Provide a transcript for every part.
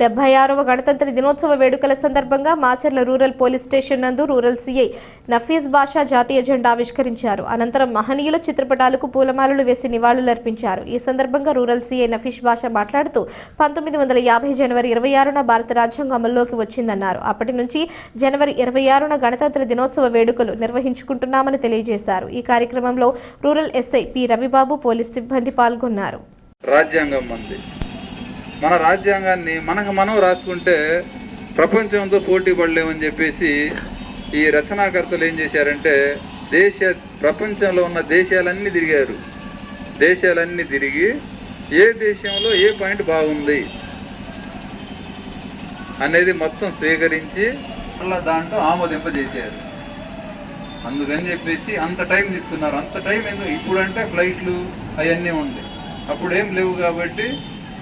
డెబ్బై ఆరవ గణతంత్ర దినోత్సవ వేడుకల సందర్భంగా మాచర్ల రూరల్ పోలీస్ స్టేషన్ నందు రూరల్ సీఐ నఫీజ్ బాషా జాతీయ జెండా ఆవిష్కరించారు. అనంతరం మహనీయుల చిత్రపటాలకు పూలమాలలు వేసి నివాళులర్పించారు. ఈ సందర్భంగా రూరల్ సీఐ నఫీజ్ బాషా మాట్లాడుతూ పంతొమ్మిది వందల యాభై జనవరి ఇరవై ఆరున భారత రాజ్యాంగం అమల్లోకి వచ్చిందన్నారు. అప్పటి నుంచి జనవరి ఇరవై ఆరున గణతంత్ర దినోత్సవ వేడుకలు నిర్వహించుకుంటున్నామని తెలియజేశారు. ఈ కార్యక్రమంలో rural SI P Ravibabu police సిబ్బంది పాల్గొన్నారు. రాజ్యాంగం మంది. మన రాజ్యాంగాన్ని మనకు మనం రాసుకుంటే ప్రపంచంతో పోటీ పడలేమని చెప్పేసి ఈ రచనాకర్తలు ఏం చేశారంటే దేశ ప్రపంచంలో ఉన్న దేశాలన్నీ తిరిగారు. దేశాలన్నీ తిరిగి ఏ దేశంలో ఏ పాయింట్ బాగుంది అనేది మొత్తం స్వీకరించి మళ్ళీ దాంట్లో ఆమోదింపజేశారు. అందుకని చెప్పేసి అంత టైం తీసుకున్నారు. అంత టైం ఎందుకు? ఇప్పుడంటే ఫ్లైట్లు అవన్నీ ఉండే. అప్పుడు ఏం లేవు కాబట్టి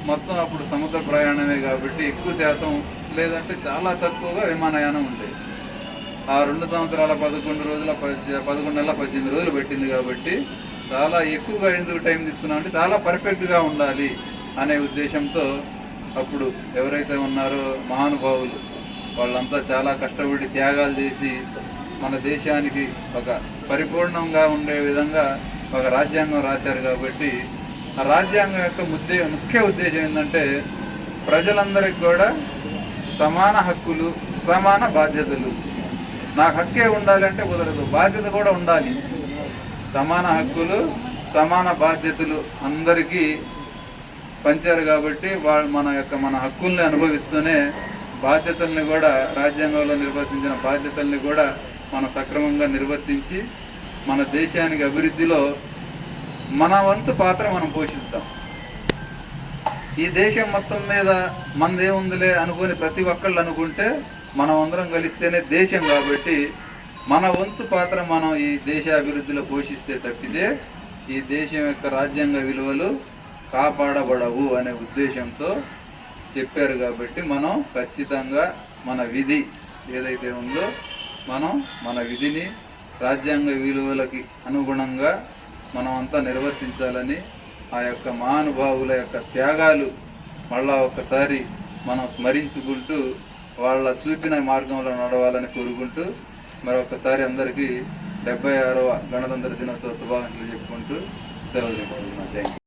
మొత్తం అప్పుడు సముద్ర ప్రయాణమే కాబట్టి ఎక్కువ శాతం లేదంటే చాలా తక్కువగా విమానయానం ఉండేది. ఆ రెండు సంవత్సరాల పదకొండు రోజుల పదకొండు నెలల పద్దెనిమిది రోజులు పెట్టింది కాబట్టి చాలా ఎక్కువగా ఎందుకు టైం తీసుకున్నాం అంటే చాలా పర్ఫెక్ట్గా ఉండాలి అనే ఉద్దేశంతో అప్పుడు ఎవరైతే ఉన్నారో మహానుభావులు వాళ్ళంతా చాలా కష్టపడి త్యాగాలు చేసి మన దేశానికి ఒక పరిపూర్ణంగా ఉండే విధంగా ఒక రాజ్యాంగం రాశారు కాబట్టి ఆ రాజ్యాంగం యొక్క ముద్దే ముఖ్య ఉద్దేశం ఏంటంటే ప్రజలందరికీ కూడా సమాన హక్కులు సమాన బాధ్యతలు. నాకు హక్కే ఉండాలంటే కుదరదు బాధ్యత కూడా ఉండాలి. సమాన హక్కులు సమాన బాధ్యతలు అందరికీ పంచారు కాబట్టి వాళ్ళు మన యొక్క మన హక్కుల్ని అనుభవిస్తూనే బాధ్యతల్ని కూడా రాజ్యాంగంలో నిర్వర్తించిన బాధ్యతల్ని కూడా మనం సక్రమంగా నిర్వర్తించి మన దేశానికి అభివృద్ధిలో మన వంతు పాత్ర మనం పోషిద్దాం ఈ దేశం మొత్తం మీద మనదేముందిలే అనుకుని ప్రతి ఒక్కళ్ళు అనుకుంటే మనం అందరం కలిస్తేనే దేశం కాబట్టి మన వంతు పాత్ర మనం ఈ దేశ అభివృద్ధిలో పోషిస్తే తప్పితే ఈ దేశం యొక్క రాజ్యాంగ విలువలు కాపాడబడవు అనే ఉద్దేశంతో చెప్పారు కాబట్టి మనం ఖచ్చితంగా మన విధి ఏదైతే ఉందో మనం మన విధిని రాజ్యాంగ విలువలకి అనుగుణంగా మనం అంతా నిర్వర్తించాలని ఆ యొక్క మహానుభావుల యొక్క త్యాగాలు మళ్ళా ఒక్కసారి మనం స్మరించుకుంటూ వాళ్ళ చూపిన మార్గంలో నడవాలని కోరుకుంటూ మరొకసారి అందరికీ డెబ్బై ఆరవ గణతంత్ర దినోత్సవ శుభాకాంక్షలు చెప్పుకుంటూ సెలవు తీసుకుంటున్నాను థ్యాంక్ యూ